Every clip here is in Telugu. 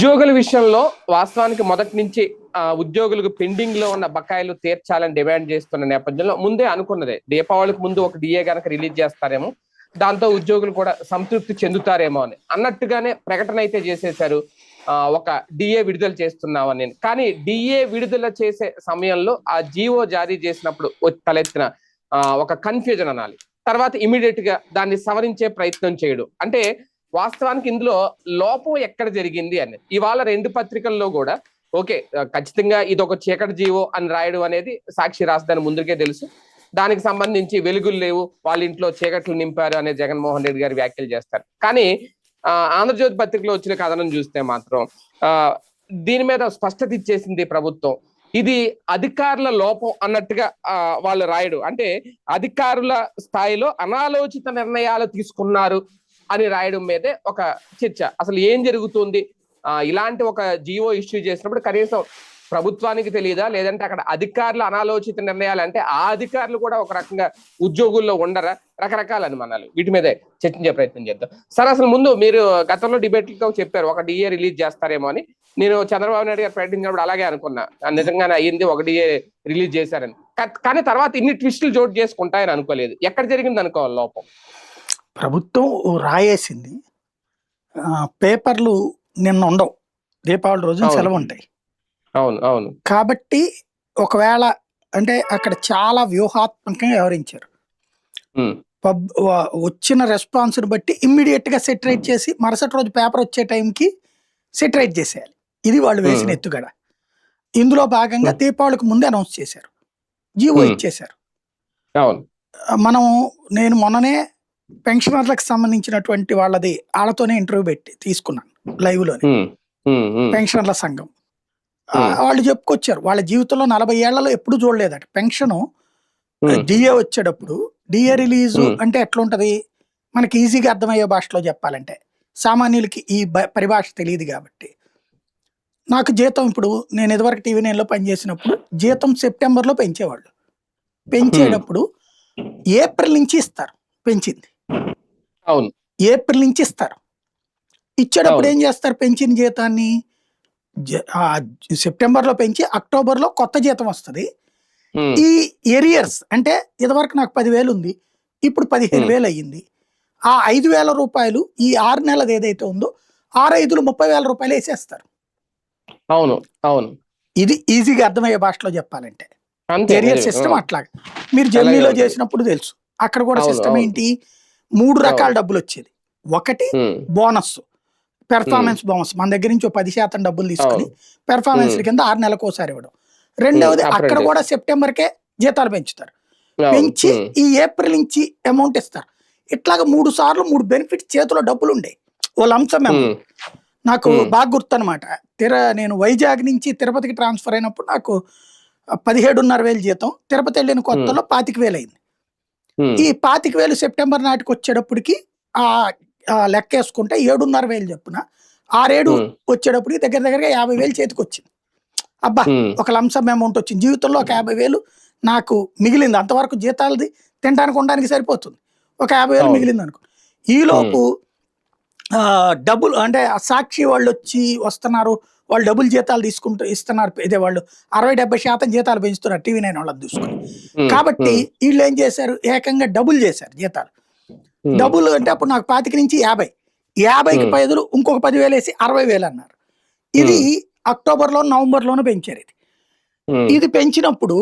ఉద్యోగుల విషయంలో వాస్తవానికి మొదటి నుంచి ఉద్యోగులకు పెండింగ్లో ఉన్న బకాయిలు తీర్చాలని డిమాండ్ చేస్తున్న నేపథ్యంలో ముందే అనుకున్నదే. దీపావళికి ముందు ఒక డిఏ గనక రిలీజ్ చేస్తారేమో దాంతో ఉద్యోగులు కూడా సంతృప్తి చెందుతారేమో అని. అన్నట్టుగానే ప్రకటన అయితే చేసేశారు ఒక డిఏ విడుదల చేస్తున్నామని కానీ డిఏ విడుదల చేసే సమయంలో ఆ జీవో జారీ చేసినప్పుడు తలెత్తిన ఒక కన్ఫ్యూజన్ అనాలి. తర్వాత ఇమీడియట్గా దాన్ని సవరించే ప్రయత్నం చేయడు. అంటే వాస్తవానికి ఇందులో లోపం ఎక్కడ జరిగింది అని ఇవాళ రెండు పత్రికల్లో కూడా ఓకే ఖచ్చితంగా ఇది ఒక చీకటి జీవో అని రాయడం అనేది సాక్షి రాజధాని ముందుకే తెలుసు. దానికి సంబంధించి వెలుగులు లేవు వాళ్ళ ఇంట్లో చీకట్లు నింపారు అనే జగన్మోహన్ రెడ్డి గారు వ్యాఖ్యలు చేస్తారు. కానీ ఆంధ్రజ్యోతి పత్రికలో వచ్చిన కథనం చూస్తే మాత్రం ఆ దీని మీద స్పష్టత ఇచ్చేసింది ప్రభుత్వం. ఇది అధికారుల లోపం అన్నట్టుగా వాళ్ళు రాయడు. అంటే అధికారుల స్థాయిలో అనాలోచిత నిర్ణయాలు తీసుకున్నారు అని రాయడం మీదే ఒక చర్చ. అసలు ఏం జరుగుతుంది? ఇలాంటి ఒక జియో ఇష్యూ చేసినప్పుడు కనీసం ప్రభుత్వానికి తెలియదా లేదంటే అక్కడ అధికారులు అనాలోచిత నిర్ణయాలు అంటే ఆ అధికారులు కూడా ఒక రకంగా ఉద్యోగుల్లో ఉండరా? రకరకాల అనుమానాలు వీటి మీదే చర్చించే ప్రయత్నం చేద్దాం. సార్ అసలు ముందు మీరు గతంలో డిబేట్లతో చెప్పారు ఒక డిఏ రిలీజ్ చేస్తారేమో అని. నేను చంద్రబాబు నాయుడు గారు ప్రకటించినప్పుడు అలాగే అనుకున్నా. నిజంగానే అయ్యింది ఒక డిఏ రిలీజ్ చేశారని. కానీ తర్వాత ఇన్ని ట్విస్టులు చోటు చేసుకుంటాయని అనుకోలేదు. ఎక్కడ జరిగింది అనుకోవాలి లోపం. ప్రభుత్వం రాయేసింది. పేపర్లు నిన్న ఉండవు. దీపావళి రోజున. సెలవు ఉంటాయి. అవును అవును. కాబట్టి ఒకవేళ అంటే అక్కడ చాలా వ్యూహాత్మకంగా వ్యవహరించారు. పబ్ వచ్చిన రెస్పాన్స్ని బట్టి ఇమ్మీడియట్గా సెటరేట్ చేసి మరుసటి రోజు పేపర్ వచ్చే టైంకి సెటరేట్ చేసేయాలి. ఇది వాళ్ళు వేసిన. ఎత్తుగడ. ఇందులో భాగంగా. దీపావళికి ముందే అనౌన్స్ చేశారు. జీవో. ఇచ్చేశారు. మనం నేను మొన్ననే పెన్షనర్లకు సంబంధించినటువంటి వాళ్ళది వాళ్ళతోనే ఇంటర్వ్యూ పెట్టి తీసుకున్నాను లైవ్లోనే పెన్షనర్ల సంఘం. వాళ్ళు చెప్పుకొచ్చారు. వాళ్ళ జీవితంలో నలభై ఏళ్ళలో ఎప్పుడు చూడలేదట. పెన్షన్ డిఏ వచ్చేటప్పుడు డిఏ రిలీజ్. అంటే ఎట్లుంటది? మనకి ఈజీగా అర్థమయ్యే భాషలో చెప్పాలంటే. సామాన్యులకి ఈ పరిభాష తెలియదు కాబట్టి. నాకు జీతం ఇప్పుడు నేను ఇదివరకు టీవీ నైన్లో పనిచేసినప్పుడు జీతం సెప్టెంబర్లో పెంచేవాళ్ళు. పెంచేటప్పుడు ఏప్రిల్ నుంచి ఇస్తారు. పెంచింది. అవును. ఏప్రిల్ నుంచి ఇస్తారు. ఇచ్చేటప్పుడు. ఏం చేస్తారు పెంచిన జీతాన్ని? ఆ సెప్టెంబర్లో పెంచి అక్టోబర్లో కొత్త జీతం వస్తుంది. ఈ ఎరియర్స్ అంటే ఇదివరకు నాకు పదివేలు ఉంది ఇప్పుడు పదిహేను. వేలు అయ్యింది. ఆ ఐదు వేల రూపాయలు ఈ ఆరు నెలది ఏదైతే ఉందో ఆరు ఐదులు ముప్పై వేల రూపాయలు వేసేస్తారు. అవును అవును. ఇది ఈజీగా అర్థమయ్యే భాషలో చెప్పాలంటే. ఎరియర్. సిస్టమ్ అట్లాగా. మీరు జర్నీలో. చేసినప్పుడు తెలుసు. అక్కడ కూడా సిస్టమ్. ఏంటి? మూడు రకాల. డబ్బులు వచ్చేది. ఒకటి బోనస్. Performance bonus. మన దగ్గర నుంచి పది శాతం డబ్బులు తీసుకుని. పెర్ఫార్మెన్స్. కింద ఆరు నెలలకు ఒకసారి ఇవ్వడం. రెండవది అక్కడ. కూడా సెప్టెంబర్కే జీతాలు పెంచుతారు. పెంచి ఈ ఏప్రిల్ నుంచి అమౌంట్ ఇస్తారు. ఇట్లాగా మూడు సార్లు మూడు బెనిఫిట్స్ చేతిలో డబ్బులు ఉండే. లంసం ఉమ్, నాకు. బాగా గుర్తు అనమాట తిర నేను వైజాగ్ నుంచి తిరుపతికి ట్రాన్స్ఫర్ అయినప్పుడు నాకు పదిహేడున్నర వేలు జీతం. తిరుపతి వెళ్ళిన కొత్తలో పాతిక వేలు అయింది ఈ పాతిక వేలు సెప్టెంబర్ నాటికి వచ్చేటప్పటికి ఆ ఆ లెక్క వేసుకుంటే ఏడున్నర వేలు చెప్పున. ఆరేడు వచ్చేటప్పటికి దగ్గర దగ్గరగా యాభై వేలు చేతికి వచ్చింది అబ్బా ఒక లంసమ్ అమౌంట్ వచ్చింది. జీవితంలో ఒక యాభై వేలు నాకు మిగిలింది. అంతవరకు జీతాలది తినడానికి ఉండడానికి సరిపోతుంది. ఒక యాభై వేలు. మిగిలింది అనుకో ఈలోపు డబ్బులు అంటే ఆ సాక్షి వాళ్ళు వచ్చి వస్తున్నారు. వాళ్ళు డబ్బులు జీతాలు తీసుకుంటూ ఇస్తున్నారు. ఇదే వాళ్ళు అరవై డెబ్బై శాతం జీతాలు పెంచుతున్నారు టీవీ నైన్ వాళ్ళని చూసుకుని. కాబట్టి వీళ్ళు ఏం చేశారు? ఏకంగా డబుల్ చేశారు జీతాలు. డబుల్ అంటే అప్పుడు నాకు పాతిక నుంచి యాభై. యాభైకి. పైదులు ఇంకొక పదివేలు వేసి అరవై వేలు అన్నారు. ఇది అక్టోబర్లో నవంబర్లోనూ పెంచారు ఇది. ఇది పెంచినప్పుడు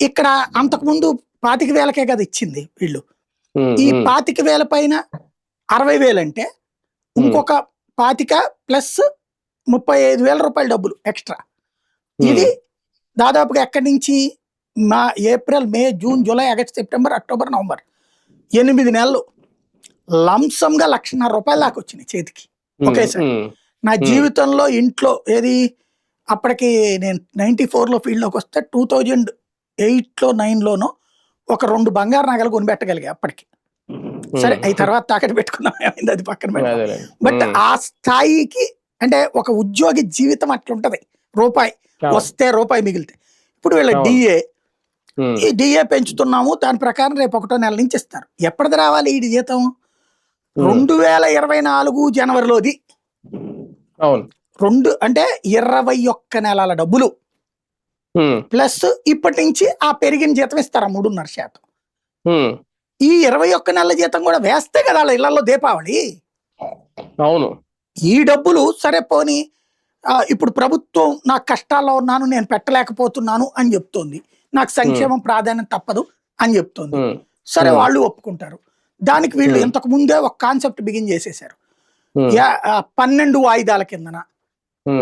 ఇక్కడ అంతకుముందు పాతిక వేలకే కదా ఇచ్చింది వీళ్ళు. ఈ పాతిక వేల పైన అరవై వేలు అంటే ఇంకొక పాతిక ప్లస్ ముప్పై ఐదు వేల రూపాయల డబ్బులు ఎక్స్ట్రా. ఇది దాదాపుగా ఎక్కడి నుంచి? మా April May June July August September October November. ఎనిమిది నెలలు లంసంగా లక్షన్నర రూపాయల దాకా వచ్చినాయి చేతికి. ఒకేసారి. నా. జీవితంలో ఇంట్లో ఏది? అప్పటికి నేను నైన్టీ ఫోర్లో ఫీల్డ్లోకి వస్తే టూ థౌజండ్ ఎయిట్లో నైన్లోనో ఒక రెండు బంగారు నగలు కొనిపెట్టగలిగా అప్పటికి. సరే అవి తర్వాత తాకట్టు పెట్టుకున్నాం. ఏమైంది? అది పక్కన అదేలేండి. బట్ ఆ స్థాయికి అంటే ఒక ఉద్యోగి జీవితం అట్లుంటది. రూపాయి. వస్తే రూపాయి మిగిలితే. ఇప్పుడు వీళ్ళ. డిఏ ఈ డిఏ పెంచుతున్నాము దాని ప్రకారం రేపు ఒకటో నెల నుంచి ఇస్తారు. ఎప్పటిది రావాలి ఈ జీతం రెండు వేల ఇరవై నాలుగు జనవరిలోది. అవును. రెండు అంటే ఇరవై ఒక్క నెలల డబ్బులు. ప్లస్ ఇప్పటి నుంచి ఆ పెరిగిన జీతం ఇస్తారు? ఆ మూడున్నర శాతం. ఈ ఇరవై ఒక్క నెలల జీతం కూడా వేస్తే కదా వాళ్ళ ఇళ్ళలో దీపావళి. అవును. ఈ డబ్బులు సరే పోని ఇప్పుడు ప్రభుత్వం నాకు కష్టాల్లో ఉన్నాను నేను పెట్టలేకపోతున్నాను అని చెప్తోంది. నాకు సంక్షేమం ప్రాధాన్యం తప్పదు అని చెప్తోంది. సరే. వాళ్ళు ఒప్పుకుంటారు. దానికి వీళ్ళు. ఇంతకు ముందే ఒక కాన్సెప్ట్ బిగిన్ చేసేసారు పన్నెండు వాయిదాల కిందన.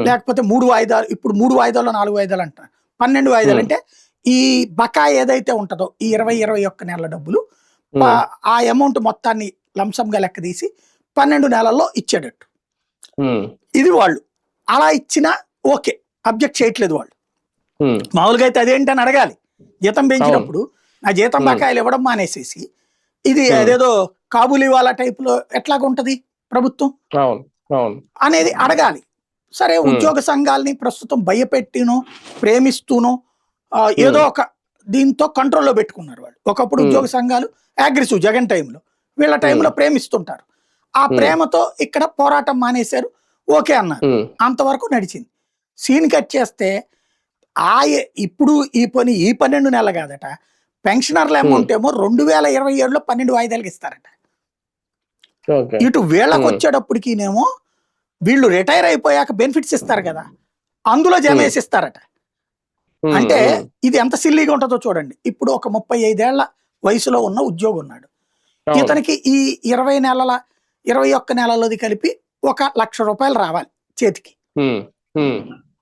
లేకపోతే మూడు వాయిదాలు ఇప్పుడు మూడు వాయిదాలు నాలుగు వాయిదాలు అంటారు పన్నెండు వాయిదాలు. అంటే ఈ బకాయి ఏదైతే ఉంటుందో ఈ ఇరవై ఇరవై ఒక్క నెలల డబ్బులు ఆ అమౌంట్ మొత్తాన్ని లంసంగా లెక్క తీసి పన్నెండు నెలల్లో ఇచ్చేటట్టు. ఇది వాళ్ళు. అలా ఇచ్చినా ఓకే. అబ్జెక్ట్ చేయట్లేదు వాళ్ళు. మామూలుగా అయితే అదేంటని అడగాలి. జీతం పెంచినప్పుడు నా జీతం. బకాయిలు ఇవ్వడం మానేసేసి ఇది. అదేదో కాబూలివాలా టైపులో ఎట్లాగ ఉంటది ప్రభుత్వం? అనేది అడగాలి. సరే. ఉద్యోగ సంఘాలని ప్రస్తుతం భయపెట్టినో ప్రేమిస్తూనో ఏదో ఒక దీంతో కంట్రోల్లో పెట్టుకున్నారు వాళ్ళు. ఒకప్పుడు. ఉద్యోగ సంఘాలు అగ్రెసివ్ జగన్ టైంలో. వీళ్ళ టైంలో ప్రేమిస్తుంటారు. ఆ. ప్రేమతో ఇక్కడ పోరాటం మానేశారు. ఓకే అన్నారు ఉమ్, అంతవరకు నడిచింది. సీన్ కట్ చేస్తే ఆ ఇప్పుడు ఈ పని ఈ పన్నెండు నెలలు కాదట. పెన్షనర్ల అమౌంట్ ఏమో రెండు వేల ఇరవై ఏడులో పన్నెండు వాయిదాలకి ఇస్తారట. ఇటు వీళ్ళకి. వచ్చేటప్పటికినేమో వీళ్ళు రిటైర్ అయిపోయాక బెనిఫిట్స్ ఇస్తారు కదా. అందులో జమ. వేసి ఇస్తారట. అంటే ఇది ఎంత సిల్లీగా ఉంటుందో చూడండి. ఇప్పుడు ఒక ముప్పై ఐదేళ్ళ వయసులో ఉన్న ఉద్యోగి ఉన్నాడు. ఇతనికి ఈ ఇరవై నెలల ఇరవై ఒక్క నెలలది కలిపి ఒక లక్ష రూపాయలు రావాలి చేతికి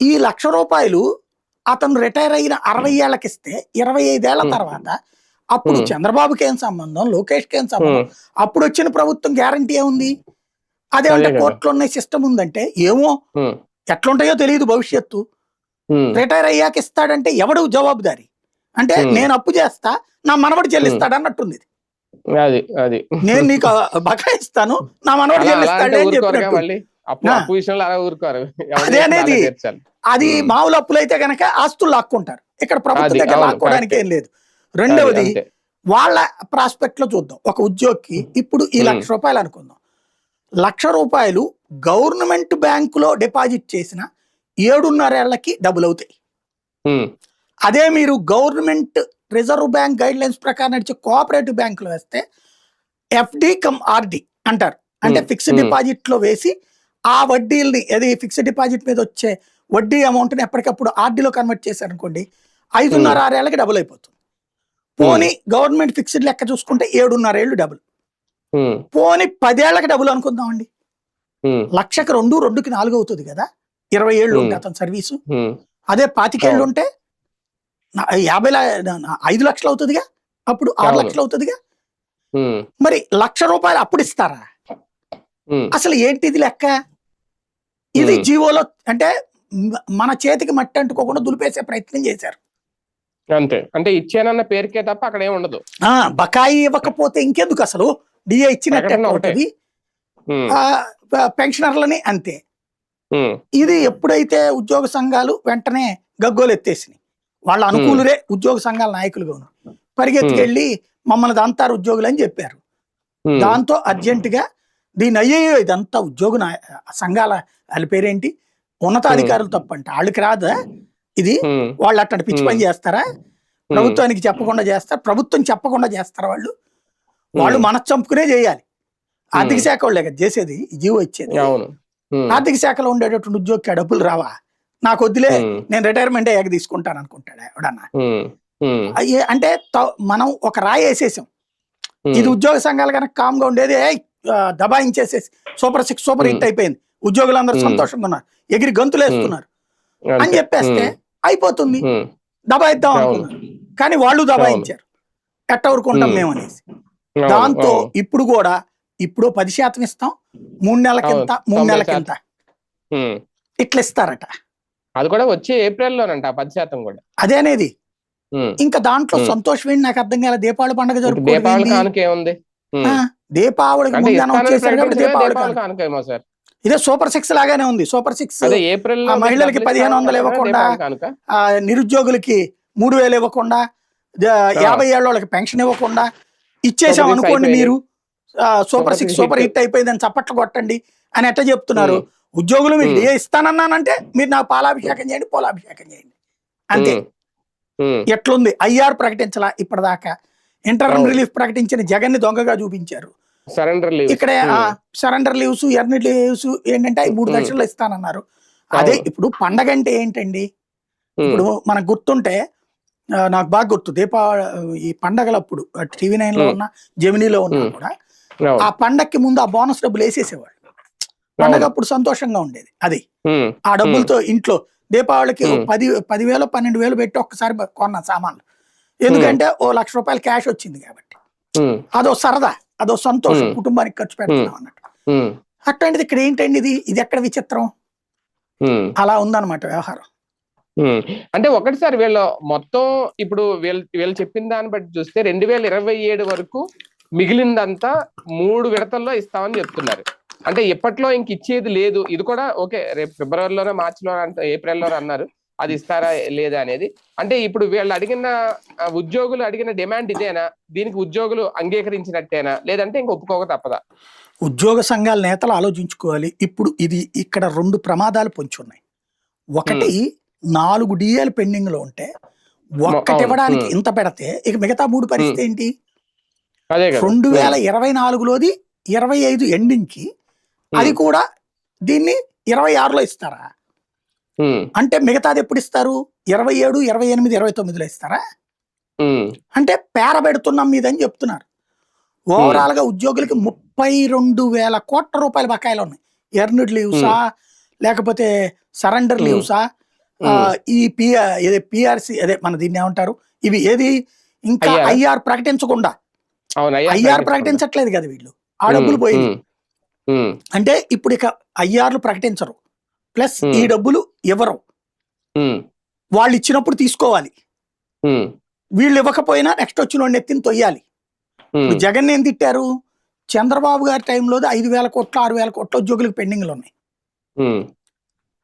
ఈ లక్ష రూపాయలు అతను రిటైర్ అయిన అరవై ఏళ్ళకి ఇస్తే ఇరవై ఐదేళ్ళ. తర్వాత అప్పుడు. చంద్రబాబుకి ఏం సంబంధం లోకేష్కి ఏం సంబంధం అప్పుడు వచ్చిన ప్రభుత్వం గ్యారంటీ ఏముంది అదేమంటే. కోర్టులో ఉన్న సిస్టమ్ ఉందంటే ఏమో ఎట్లుంటాయో తెలియదు భవిష్యత్తు రిటైర్ అయ్యాక ఇస్తాడంటే ఎవడు జవాబుదారి అంటే. నేను అప్పు చేస్తా నా మనవడు చెల్లిస్తాడు అన్నట్టుంది. అది అది. నేను నీకు బకాయి ఇస్తాను నా మనవడు చెల్లిస్తాడు అని చెప్పినట్టు. మళ్ళీ? అప్పు నా. అప్పు విషయంలో అలా ఊరుకోరు. ఎవరు అదే అనేది. మామూలు అప్పులు అయితే గనక ఆస్తులు లాక్కుంటారు. ఇక్కడ ప్రభుత్వం దగ్గర లాక్కోవడానికి. ఏం లేదు. రెండవది. వాళ్ళ ప్రాస్పెక్ట్లో చూద్దాం. ఒక ఉద్యోగికి ఇప్పుడు ఈ. లక్ష రూపాయలు అనుకుందాం. లక్ష రూపాయలు గవర్నమెంట్ బ్యాంకులో డిపాజిట్ చేసిన ఏడున్నరేళ్ళకి డబుల్ అవుతాయి అదే మీరు government reserve bank guidelines ప్రకారం నడిచే కోఆపరేటివ్ బ్యాంకులో వేస్తే ఎఫ్డి కమ్ ఆర్డి అంటారు. అంటే Hmm. Fixed Hmm. డిపాజిట్లో వేసి ఆ వడ్డీల్ని అది ఫిక్స్డ్ డిపాజిట్ మీద వచ్చే వడ్డీ అమౌంట్ని ఎప్పటికప్పుడు ఆర్డీలో కన్వర్ట్ చేశారనుకోండి ఐదున్నర ఆరేళ్ళకి డబుల్ అయిపోతుంది. పోనీ గవర్నమెంట్ ఫిక్స్డ్ లెక్క చూసుకుంటే ఏడున్నర ఏళ్ళు డబుల్ ఉమ్, పోనీ పదేళ్ళకి డబుల్ అనుకుందామండి. లక్షకి రెండు రెండుకి నాలుగు అవుతుంది కదా. ఇరవై ఏళ్ళు Hmm. ఉంటే అతని సర్వీసు అదే పాతికేళ్ళు అవును. ఉంటే యాభై ఐదు లక్షలు అవుతుందిగా? అప్పుడు ఆరు. లక్షలు అవుతుందిగా? మరి లక్ష రూపాయలు అప్పుడు ఇస్తారా? అసలు ఏంటిది లెక్క? ఇది. జీవోలో అంటే మన చేతికి మట్టి అంటుకోకుండా దులిపేసే ప్రయత్నం చేశారు. అంతే. అంటే ఇచ్చానన్న పేరుకే తప్ప అక్కడ ఏమి ఉండదు. ఆ బకాయి ఇవ్వకపోతే ఇంకెందుకు అసలు? డిఏ ఇచ్చినట్టు ప- పెన్షనర్లని అంతే. ఇది ఎప్పుడైతే ఉద్యోగ సంఘాలు వెంటనే గగ్గోలు ఎత్తేసినాయి. వాళ్ళ అనుకూలురే ఉద్యోగ సంఘాల నాయకులుగా ఉన్నారు పరిగెత్తుకెళ్ళి మమ్మల్ని దంతారు ఉద్యోగులు అని చెప్పారు. దాంతో అర్జెంటుగా దీని అయ్యో ఇదంతా ఉద్యోగ నాయ- సంఘాల వాళ్ళ పేరేంటి? ఉన్నతాధికారులు తప్పంట. వాళ్ళకి రాదా? ఇది వాళ్ళు అట్టంటి పిచ్చి పని. చేస్తారా? ప్రభుత్వానికి చెప్పకుండా చేస్తారు? ప్రభుత్వం చెప్పకుండా చేస్తారా వాళ్ళు? వాళ్ళు మనసు చంపుకునే చేయాలి. ఆర్థిక శాఖ వాళ్ళే కదా చేసేది జీవో ఇచ్చేది. ఆర్థిక శాఖలో ఉండేటటువంటి ఉద్యోగికి డబ్బులు రావా? నాకు వద్దులే నేను రిటైర్మెంట్ అయ్యాక తీసుకుంటాను అనుకుంటాడు ఎవడన్నా? అంటే మనం ఒక రాయి వేసేసాం. ఇది ఉద్యోగ సంఘాలు కనుక కామ్గా ఉండేది "ఏయ్, ఆ, దబాయించేసేసి సూపర్ సిక్స్ సూపర్ హిట్. అయిపోయింది. ఉద్యోగులందరూ. సంతోషంగా ఉన్నారు. ఎగిరి గంతులు వేస్తున్నారు. అని. చెప్పేస్తే అయిపోతుంది. దబాయిద్దాం. అనుకున్నారు. కానీ వాళ్ళు దబాయించారు. ఎట్ట ఊరుకుంటాం. మేము అనేసి దాంతో. ఇప్పుడు కూడా ఇప్పుడు పది శాతం ఇస్తాం. మూడు నెలల కింద మూడు నెలల. కింద. ఇట్లా ఇస్తారట అది కూడా వచ్చే ఏప్రిల్ లోనంట ఆ పది శాతం కూడా. అదే అనేది. ఇంకా దాంట్లో. సంతోషం ఏంటి నాకు అర్థం కాలే దీపావళి పండుగ దీపావళి కానుక ఏముంది? దీపావళి. కానుకేమో సార్? ఇదే సూపర్ సిక్స్ లాగానే ఉంది. సూపర్ సిక్స్ ఏప్రిల్ మహిళలకి 1500 ఇవ్వకుండా కానుక? ఆ, నిరుద్యోగులకి మూడు వేలు ఇవ్వకుండా యాభై ఏళ్ళ వాళ్ళకి పెన్షన్ ఇవ్వకుండా ఇచ్చేసాం అనుకోండి. మీరు. Super six. సూపర్ హిట్ అయిపోయిందని చప్పట్లు కొట్టండి అని ఎట్ట చెప్తున్నారు. ఉద్యోగులు మీకు ఉమ్. డిఏ ఇస్తానన్నానంటే మీరు నాకు పాలాభిషేకం చేయండి పోలాభిషేకం చేయండి. అంతే. ఎట్లుంది? ఐఆర్ ప్రకటించలా ఇప్పటిదాకా. ఇంటర్నల్. రిలీఫ్ ప్రకటించిన జగన్ని దొంగగా చూపించారు. సరెండర్ లీవ్ ఇక్కడ సరెండర్ లీవ్స్ ఎర్ని లీవ్స్ ఏంటంటే మూడు. దశల్లో ఇస్తానన్నారు. అదే. ఇప్పుడు పండగ అంటే ఏంటండి? ఇప్పుడు మనకు గుర్తుంటే నాకు బాగా గుర్తు దీపావళి ఈ పండగలప్పుడు టీవీ నైన్లో. ఉన్న జమినీలో ఉన్నా. కూడా ఆ పండక్కి ముందు ఆ బోనస్ డబ్బులు వేసేసేవాళ్ళు. పండగ అప్పుడు సంతోషంగా ఉండేది అది. ఆ డబ్బులతో ఇంట్లో దీపావళికి. పది పదివేలు పన్నెండు వేలు పెట్టి ఒక్కసారి కొన్న సామాన్లు. ఎందుకంటే ఓ లక్ష రూపాయలు క్యాష్ వచ్చింది కాబట్టి. అదో సరదా అదో సంతోషం. కుటుంబానికి ఖర్చు పెడుతున్నాం అన్నట్టు. అట్లాంటిది ఇక్కడ ఏంటండి ఇది? ఇది ఎక్కడ విచిత్రం. అలా ఉందన్నమాట వ్యవహారం. అంటే ఒకటిసారి వీళ్ళు మొత్తం ఇప్పుడు వీళ్ళు వీళ్ళు చెప్పిన దాన్ని బట్టి చూస్తే రెండు వేల ఇరవై ఏడు వరకు మిగిలిందంతా మూడు విడతల్లో ఇస్తామని చెప్తున్నారు. అంటే ఇప్పట్లో ఇంక ఇచ్చేది లేదు. ఇది కూడా ఓకే రేపు ఫిబ్రవరిలోనే మార్చిలో ఏప్రిల్లో అన్నారు. అది ఇస్తారా లేదా అనేది. అంటే ఇప్పుడు వీళ్ళు అడిగిన ఉద్యోగులు అడిగిన డిమాండ్ ఇదేనా? దీనికి ఉద్యోగులు అంగీకరించినట్టేనా? లేదంటే ఇంక ఒప్పుకోక తప్పదా? ఉద్యోగ సంఘాల నేతలు ఆలోచించుకోవాలి. ఇప్పుడు ఇది ఇక్కడ రెండు ప్రమాదాలు పొంచి ఉన్నాయి. ఒకటి నాలుగు డిఏలు పెండింగ్లో ఉంటే ఒక్కటి. ఇవ్వడానికి. ఇంత పెడితే ఇక మిగతా మూడు పరిస్థితి ఏంటి? రెండు వేల ఇరవై నాలుగులోది ఇరవై ఐదు ఎండింగ్కి అది కూడా దీన్ని ఇరవై ఆరులో ఇస్తారా? అంటే మిగతాది ఎప్పుడు ఇస్తారు? ఇరవై ఏడు ఇరవై ఎనిమిది ఇరవై తొమ్మిదిలో ఇస్తారా? అంటే పేర పెడుతున్నాం మీదని చెప్తున్నారు. ఓవరాల్గా ఉద్యోగులకి ముప్పై రెండు వేల కోట్ల రూపాయల బకాయిలు ఉన్నాయి. ఎర్నడ్ లీవ్సా? లేకపోతే సరెండర్. లీవ్సా? ఈ పి ఏదే పిఆర్సి అదే మన దీన్ని ఏమంటారు? ఇవి ఏది? ఇంకా. ఐఆర్ ప్రకటించకుండా. ఐఆర్ ప్రకటించట్లేదు కదా వీళ్ళు. ఆ డబ్బులు పోయింది. అంటే ఇప్పుడు ఇక ఐఆర్లు ప్రకటించరు. ప్లస్. ఈ డబ్బులు ఎవరు? ఉమ్, వాళ్ళు ఇచ్చినప్పుడు తీసుకోవాలి వీళ్ళు ఇవ్వకపోయినా నెక్స్ట్ వచ్చిన వాడిని ఎత్తిని తొయ్యాలి. జగన్ ఏం తిట్టారు? చంద్రబాబు గారి టైంలో ఐదు వేల కోట్లు ఆరు వేల కోట్ల ఉద్యోగులకు పెండింగ్లు ఉన్నాయి.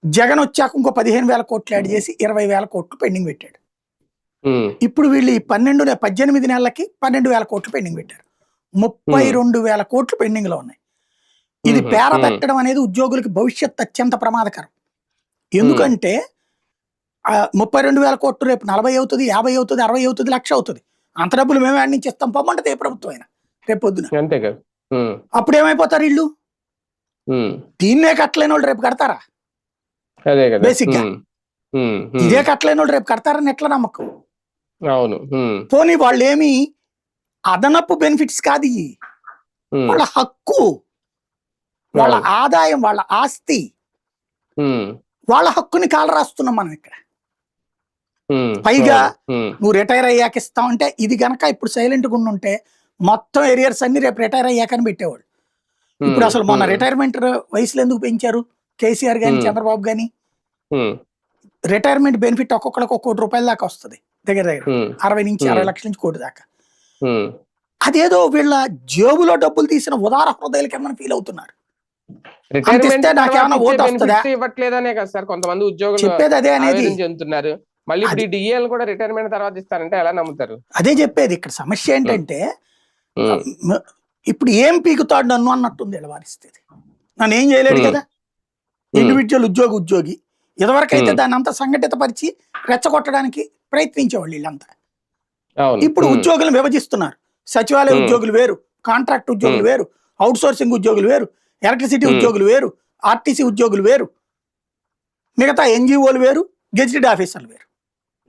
జగన్ వచ్చాక ఇంకో పదిహేను వేల కోట్లు యాడ్ చేసి ఇరవై వేల కోట్లు పెండింగ్ పెట్టాడు. ఇప్పుడు వీళ్ళు ఈ పన్నెండు పద్దెనిమిది నెలలకి పన్నెండు వేల కోట్లు పెండింగ్ పెట్టారు. ముప్పై. రెండు వేల కోట్లు పెండింగ్లో ఉన్నాయి. ఇది. పేర. పెట్టడం అనేది ఉద్యోగులకి భవిష్యత్ అత్యంత ప్రమాదకరం. ఎందుకంటే ముప్పై రెండు వేల కోట్లు రేపు నలభై అవుతుంది యాభై అవుతుంది అరవై అవుతుంది లక్ష అవుతుంది. అంత డబ్బులు మేము యాడ్ నుంచి ఇస్తాం పొమ్మంటే ఏ ప్రభుత్వం అయినా రేపు పొద్దున. అంతే కదా. ఉమ్, అప్పుడు ఏమైపోతారు ఉమ్, దీన్నే కట్టలేని వాళ్ళు రేపు కడతారా? Basic గా. ఇదే కట్టలేని వాళ్ళు రేపు కడతారని ఎట్లా నమ్మకం? అవును. పోనీ వాళ్ళు ఏమి అదనపు బెనిఫిట్స్ కాదు వాళ్ళ హక్కు వాళ్ళ. ఆదాయం వాళ్ళ ఆస్తి. వాళ్ళ హక్కుని కాల రాస్తున్నాం మనం ఇక్కడ. పైగా నువ్వు రిటైర్ అయ్యాక ఇస్తామంటే ఇది గనక ఇప్పుడు సైలెంట్గా ఉంటే మొత్తం ఏరియర్స్ అన్ని రేపు రిటైర్ అయ్యాకని పెట్టేవాళ్ళు. ఇప్పుడు అసలు మొన్న రిటైర్మెంట్ వయసులో ఎందుకు పెంచారు? కేసీఆర్ గాని. చంద్రబాబు గాని? రిటైర్మెంట్ బెనిఫిట్ ఒక్కొక్కరికి ఒక కోటి రూపాయల దాకా వస్తుంది దగ్గర దగ్గర. అరవై నుంచి. అరవై లక్షల నుంచి కోటి దాకా. అదేదో వీళ్ళ జేబులో డబ్బులు తీసిన ఉదార హృదయాలకి ఏమైనా ఫీల్ అవుతున్నారు? ఇవ్వట్లేదనే కదా సార్ కొంతమంది ఉద్యోగులు చెందుతున్నారు. మళ్ళీ ఇప్పుడు ఈ డిఏలు కూడా రిటైర్మెంట్ తర్వాత ఇస్తారంటే ఎలా నమ్ముతారు? అదే చెప్పేది. ఇక్కడ సమస్య ఏంటంటే ఇప్పుడు ఏం పీకుతాడు నన్ను అన్నట్టుంది వీళ్ళ పరిస్థితి. నన్ను ఏం చేయలేడు. కదా? ఇండివిజువల్ ఉద్యోగి ఉద్యోగి. ఇదివరకు అయితే Hmm. దాన్ని అంతా సంఘటిత పరిచి రెచ్చగొట్టడానికి ప్రయత్నించేవాళ్ళు వీళ్ళంతా. ఇప్పుడు ఉద్యోగులను విభజిస్తున్నారు. సచివాలయ. ఉద్యోగులు వేరు కాంట్రాక్ట్ ఉద్యోగులు. వేరు అవుట్ సోర్సింగ్ ఉద్యోగులు వేరు. ఎలక్ట్రిసిటీ. ఉద్యోగులు వేరు ఆర్టీసీ ఉద్యోగులు వేరు మిగతా ఎన్జిఓలు వేరు గెజిటెడ్ ఆఫీసర్లు వేరు.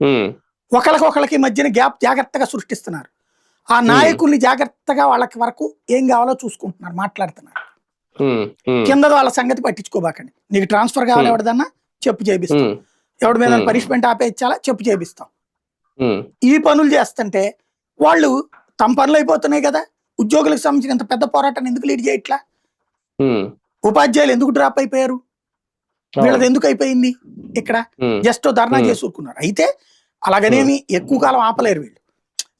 ఉమ్, ఒకరికొకరికి మధ్యన గ్యాప్ జాగ్రత్తగా సృష్టిస్తున్నారు. ఆ నాయకుల్ని జాగ్రత్తగా వాళ్ళకి వరకు ఏం కావాలో చూసుకుంటున్నారు మాట్లాడుతున్నారు. కింద వాళ్ళ సంగతి పట్టించుకోబాకండి. నీకు ట్రాన్స్ఫర్ కావాలి. ఎవరిదన్నా చెప్పు చేపిస్తాం. ఎవడి మీద. పనిష్మెంట్ ఆపేయించాలా చెప్పు చేపిస్తాం. ఈ పనులు చేస్తుంటే వాళ్ళు తమ పనులు అయిపోతున్నాయి కదా ఉద్యోగులకు సంబంధించిన ఇంత పెద్ద పోరాటాన్ని ఎందుకు లీడ్ చేయట్లా? ఉపాధ్యాయులు ఎందుకు డ్రాప్ అయిపోయారు? వీళ్ళది ఎందుకు అయిపోయింది ఇక్కడ? జస్ట్ ధర్నా. చేసి ఊరుకున్నారు అయితే అలాగనేమి ఎక్కువ కాలం ఆపలేరు వీళ్ళు.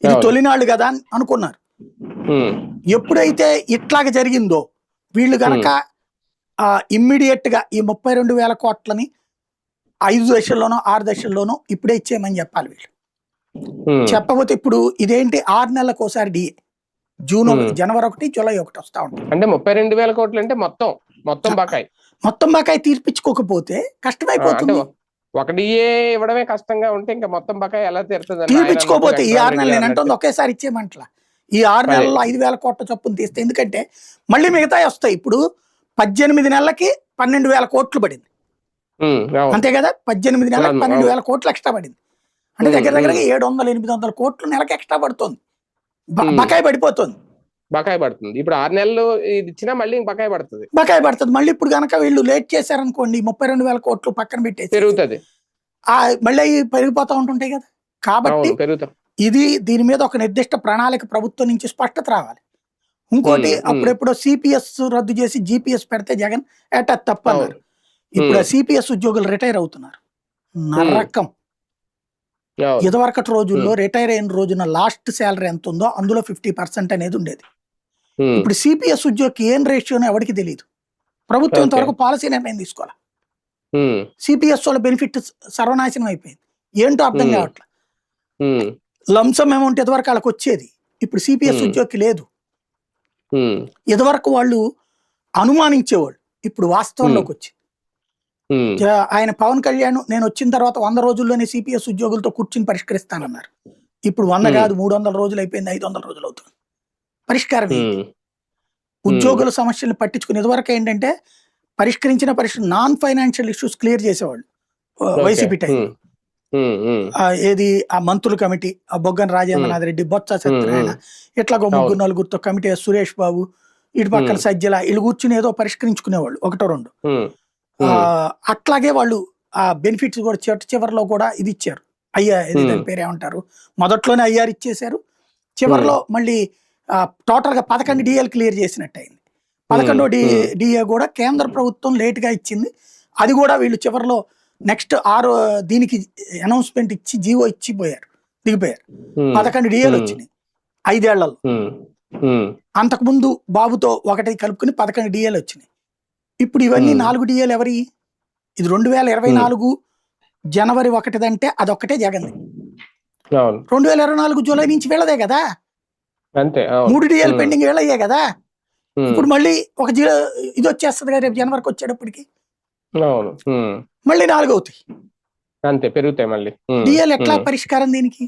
ఇది. తొలినాళ్ళు కదా అని అనుకున్నారు. ఎప్పుడైతే ఇట్లాగ జరిగిందో వీళ్ళు గనక ఇమ్మీడియట్గా ఈ ముప్పై రెండు వేల కోట్లని ఐదు దశల్లోనో ఆరు దశల్లోనో ఇప్పుడే ఇచ్చేయమని చెప్పాలి వీళ్ళు. చెప్పకపోతే ఇప్పుడు ఇదేంటి? ఆరు నెలలకు ఒకసారి డిఏ. జూన్ ఒకటి. జనవరి ఒకటి జూలై ఒకటి వస్తా ఉంటుంది అంటే ముప్పై రెండు వేల కోట్లు అంటే మొత్తం మొత్తం బకాయి మొత్తం బకాయి తీర్పించుకోకపోతే కష్టమైపోతుంది ఒక- ఒక డిఏ ఇవ్వడమే కష్టంగా ఉంటే ఇంకా మొత్తం బకాయి ఎలా తీరుతుంది తీర్పించుకోపోతే ఈ ఆరు నెలలు నేను అంటుంది ఒకేసారి ఇచ్చేయమంటలా ఈ ఆరు. నెలల్లో ఐదు వేల కోట్ల చొప్పున తీస్తే ఎందుకంటే మళ్ళీ మిగతా వస్తాయి ఇప్పుడు పద్దెనిమిది నెలలకి పన్నెండు వేల కోట్లు పడింది అంతే కదా పద్దెనిమిది నెలలకు పన్నెండు. వేల కోట్లు ఎక్స్ట్రా పడింది అంటే దగ్గర దగ్గర. ఏడు వందల ఎనిమిది వందల కోట్లు నెలకి ఎక్స్ట్రా పడుతుంది. బకాయి పడిపోతుంది. బకాయి పడుతుంది. ఇప్పుడు ఆరు నెలలు ఇది ఇచ్చినా మళ్ళీ బకాయి పడుతుంది. బకాయి పడుతుంది. మళ్ళీ ఇప్పుడు కనుక వీళ్ళు లేట్ చేశారనుకోండి ముప్పై రెండు వేల కోట్లు పక్కన పెట్టేసి పెరుగుతుంది. ఆ మళ్ళీ పెరిగిపోతా ఉంటుంటాయి కదా. కాబట్టి ఇది దీని మీద ఒక నిర్దిష్ట ప్రణాళిక ప్రభుత్వం నుంచి స్పష్టత రావాలి. ఇంకోటి. అప్పుడెప్పుడో సిపిఎస్ రద్దు చేసి జిపిఎస్ పెడితే జగన్ ఏటా తప్ప. అన్నారు ఇప్పుడు. సిపిఎస్ ఉద్యోగులు రిటైర్ అవుతున్నారు. నరకం. ఇదివరకటి రోజుల్లో రిటైర్ అయిన రోజున లాస్ట్ శాలరీ ఎంత ఉందో అందులో ఫిఫ్టీ పర్సెంట్ అనేది ఉండేది. ఉమ్, ఇప్పుడు సిపిఎస్ ఉద్యోగికి ఏం రేషియోనో ఎవరికి తెలియదు ప్రభుత్వం. ఇంతవరకు పాలసీ నిర్ణయం తీసుకోవాలి? ఉమ్, సిపిఎస్ వాళ్ళ బెనిఫిట్ సర్వనాశనం అయిపోయింది. ఏంటో అర్థం Hmm. ఉమ్, లంసమ్ అమౌంట్ ఇదివరకు వాళ్ళకి వచ్చేది. ఇప్పుడు సిపిఎస్ Hmm. ఉద్యోగికి లేదు. ఇదివరకు వాళ్ళు అనుమానించేవాళ్ళు. ఇప్పుడు వాస్తవంలోకి వచ్చి ఉమ్, జ- ఆయన పవన్ కళ్యాణ్ నేను వచ్చిన తర్వాత వంద రోజుల్లోనే సిపిఎస్ ఉద్యోగులతో కూర్చుని పరిష్కరిస్తానన్నారు. ఇప్పుడు వంద. కాదు మూడు వందల రోజులు అయిపోయింది ఐదు వందల రోజులు అవుతుంది. పరిష్కారం ఉద్యోగుల సమస్యలు పట్టించుకుని ఇదివరకు ఏంటంటే పరిష్కరించిన పరిస్థితి నాన్ ఫైనాన్షియల్ ఇష్యూస్ క్లియర్ చేసేవాళ్ళు. వైసీపీ టైం ఏది? ఆ మంత్రుల కమిటీ ఆ బొగ్గన రాజేంద్రనాథ్ రెడ్డి బొత్స సత్యనారాయణ ఇట్లాగో ముగ్గురు నలుగురితో కమిటీ సురేష్ బాబు ఇటు పక్కన. సజ్జల వీళ్ళు కూర్చుని ఏదో పరిష్కరించుకునేవాళ్ళు ఒకటో రెండు. అట్లాగే వాళ్ళు ఆ బెనిఫిట్స్ కూడా చివరి చివరిలో కూడా ఇది ఇచ్చారు. అయ్యా ఇది. దాని పేరు ఏమంటారు? మొదట్లోనే అయ్యారు ఇచ్చేశారు. చివరిలో మళ్ళీ టోటల్గా పదకొండు డిఏలు క్లియర్ చేసినట్టు అయింది పదకొండో డి. డిఏ కూడా కేంద్ర ప్రభుత్వం లేట్గా ఇచ్చింది. అది కూడా వీళ్ళు చివరిలో నెక్స్ట్ ఆరు దీనికి అనౌన్స్మెంట్ ఇచ్చి జీవో ఇచ్చి పోయారు. దిగిపోయారు. పదకొండు డిఏలు. వచ్చినాయి. ఐదేళ్ళలో. అంతకుముందు బాబుతో ఒకటి కలుపుకుని పదకొండు డిఏలు వచ్చినాయి. ఇప్పుడు ఇవన్నీ. నాలుగు డిఏలు ఎవరి? ఇది రెండు వేల ఇరవై. నాలుగు జనవరి ఒకటిదంటే అదొక్కటే జగన్ రెండు వేల ఇరవై నాలుగు జూలై నుంచి వీళ్ళదే కదా? అంతే మూడు డిఏలు. పెండింగ్ వీళ్ళయ్యే కదా? ఇప్పుడు మళ్ళీ ఒక ఇది వచ్చేస్తుంది కదా రేపు జనవరికి వచ్చేటప్పటికి? మళ్ళీ నాలుగు అవుతాయి. అంతే పెరుగుతాయి మళ్ళీ. డిఏలు ఎట్లా పరిష్కారం దీనికి?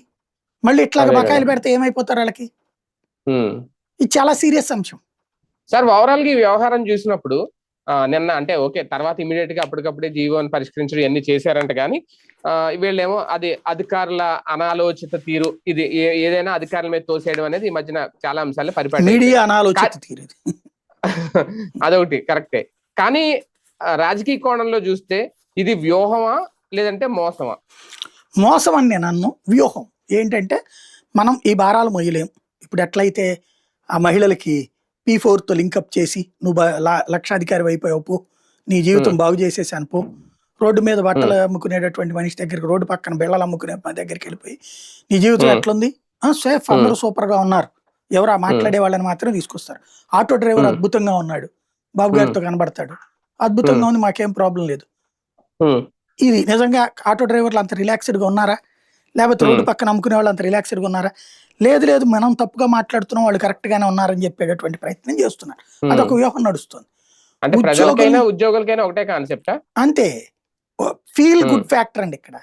మళ్ళీ ఇట్లాగ అదే బకాయిలు. పెడితే ఏమైపోతారు వాళ్ళకి. ఇది చాలా సీరియస్ అంశం. సార్ ఓవరాల్గా ఈ వ్యవహారం చూసినప్పుడు నిన్న అంటే ఓకే తర్వాత ఇమీడియట్గా అప్పటికప్పుడే జీవోని పరిష్కరించడం ఇవన్నీ చేశారంట కానీ ఆ, వీళ్ళేమో అది అధికారుల అనాలోచిత తీరు ఇది ఏదైనా అధికారుల మీద తోసేయడం అనేది ఈ మధ్యన చాలా అంశాలు పరిపాటి తీరేది అదొకటి కరెక్టే. కానీ రాజకీయ కోణంలో చూస్తే ఇది వ్యూహమా లేదంటే మోసమా? మోసం అని నేను అన్ను వ్యూహం. ఏంటంటే మనం ఈ భారాలు మొయ్యలేం. ఇప్పుడు ఎట్లయితే ఆ మహిళలకి పీ ఫోర్తో లింకప్ చేసి నువ్వు లక్షాధికారి అయిపోయావు పో నీ జీవితం Hmm. బాగు చేసేసాను పో. రోడ్డు మీద బట్టలు అమ్ముకునేటటువంటి మనిషి దగ్గరికి రోడ్డు పక్కన బిళ్ళలు అమ్ముకునే మా దగ్గరికి వెళ్ళిపోయి నీ జీవితం Hmm. ఎట్లుంది? సేఫ్ అందరూ సూపర్గా ఉన్నారు. ఎవరు ఆ మాట్లాడే వాళ్ళని మాత్రం తీసుకొస్తారు. Auto driver Hmm. అద్భుతంగా ఉన్నాడు. బాబు గారితో కనబడతాడు. అద్భుతంగా ఉంది మాకేం ప్రాబ్లం లేదు. ఇది నిజంగా ఆటో డ్రైవర్లు అంత రిలాక్స్డ్గా ఉన్నారా? లేకపోతే రోడ్డు. పక్కన అమ్ముకునే వాళ్ళు అంత రిలాక్స్డ్గా ఉన్నారా? లేదు లేదు మనం తప్పుగా మాట్లాడుతున్నాం వాళ్ళు కరెక్ట్ గానే ఉన్నారని చెప్పేటటువంటి ప్రయత్నం చేస్తున్నారు. అదొక వ్యూహం నడుస్తుంది. ఉద్యోగులకైనా ఒకటే కాన్సెప్టా అంతే. ఫీల్. గుడ్ ఫ్యాక్టర్ అండి ఇక్కడ.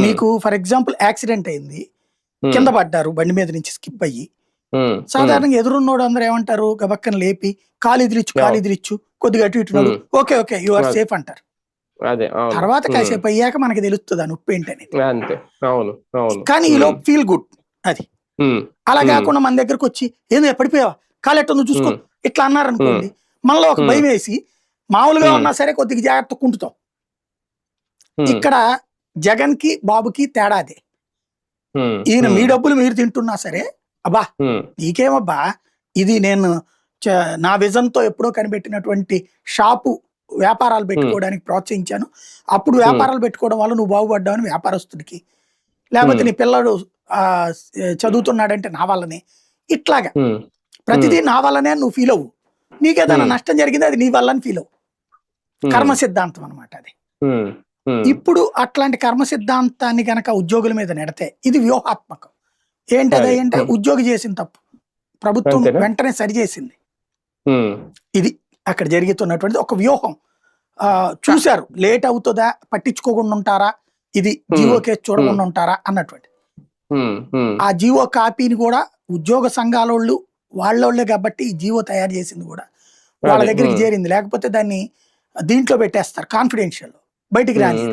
మీకు ఫర్ ఎగ్జాంపుల్ యాక్సిడెంట్ అయింది కింద పడ్డారు బండి మీద నుంచి స్కిప్ అయ్యి. సాధారణంగా ఎదురున్నోడు అందరూ ఏమంటారు? గబక్కన లేపి కాలు ఎదిరిచ్చు కాలు. ఎదిరిచ్చు కొద్దిగా అటు ఇటు. Okay okay you are. Safe అంటారు. అదే తర్వాత కాసేపు అయ్యాక మనకి తెలుస్తుంది ఆ నొప్పి ఏంటని అంతే అవును అవును. కానీ ఈలో ఫీల్ గుడ్ ఉమ్, అలా. కాకుండా మన దగ్గరకు వచ్చి ఏంది పడిపోయావా? కాలెట్ట నువ్వు చూసుకో. ఇట్లా అన్నారనుకోండి మనలో ఒక. భయం వేసి మామూలుగా. ఉన్నా సరే కొద్దిగా జాగ్రత్త కుంటుతాం. ఇక్కడ జగన్కి బాబుకి తేడా అదే. ఉమ్, ఈయన మీ డబ్బులు మీరు తింటున్నా సరే అబ్బా నీకేమబ్బా ఇది నేను నా విజన్తో ఎప్పుడో కనిపెట్టినటువంటి షాపు వ్యాపారాలు పెట్టుకోవడానికి ప్రోత్సహించాను. అప్పుడు వ్యాపారాలు పెట్టుకోవడం వల్ల నువ్వు బాగుపడ్డావని వ్యాపారస్తుడికి. లేకపోతే. నీ పిల్లడు ఆ, చదువుతున్నాడంటే నా వల్లనే. ఇట్లాగా. ప్రతిదీ నా వల్లనే నువ్వు ఫీల్ అవ్వు. నీకేదైనా. నష్టం జరిగింది అది నీ వల్లని ఫీల్ అవ్వు. కర్మ సిద్ధాంతం అనమాట అది. ఇప్పుడు అట్లాంటి కర్మ సిద్ధాంతాన్ని గనక ఉద్యోగుల మీద నెడితే ఇది వ్యూహాత్మకం. ఏంటది అది. అంటే Hmm. ఉద్యోగి చేసిన తప్పు. ప్రభుత్వం? వెంటనే సరిచేసింది. ఇది అక్కడ జరుగుతున్నటువంటిది ఒక వ్యూహం. చూశారు. లేట్ అవుతుందా? పట్టించుకోకుండా ఉంటారా? ఇది జీవో కేసు చూడకుండా ఉంటారా? అన్నటువంటి. ఉమ్, ఆ జీవో కాపీని కూడా ఉద్యోగ సంఘాల వాళ్ళు వాళ్ళోళ్ళే కాబట్టి ఈ జీవో తయారు చేసింది కూడా. వాళ్ళ దగ్గరికి. చేరింది. లేకపోతే దాన్ని దీంట్లో పెట్టేస్తారు కాన్ఫిడెన్షియల్ బయటికి రాని.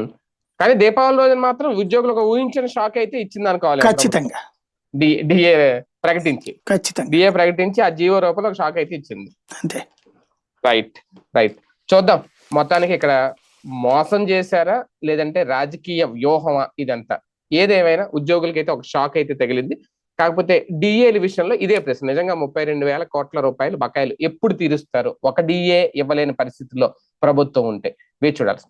కానీ దీపావళి రోజున మాత్రం ఉద్యోగులకు ఊహించిన షాక్ అయితే ఇచ్చింది అనుకోవాలి ఖచ్చితంగా. డిఏ ప్రకటించి. ఖచ్చితంగా. డిఏ ప్రకటించి ఆ జీవో రూపంలో ఒక షాక్ అయితే ఇచ్చింది. అంతే. రైట్ రైట్ చూద్దాం. మొత్తానికి ఇక్కడ మోసం చేశారా? లేదంటే రాజకీయ వ్యూహమా ఇదంతా? ఏదేమైనా ఉద్యోగులకి అయితే ఒక షాక్ అయితే తగిలింది. కాకపోతే డిఏల విషయంలో ఇదే ప్రశ్న. నిజంగా ముప్పై రెండు వేల కోట్ల రూపాయలు బకాయిలు ఎప్పుడు తీరుస్తారు ఒక డిఏ ఇవ్వలేని పరిస్థితిలో ప్రభుత్వం ఉంటే. వేచి చూడాల్సి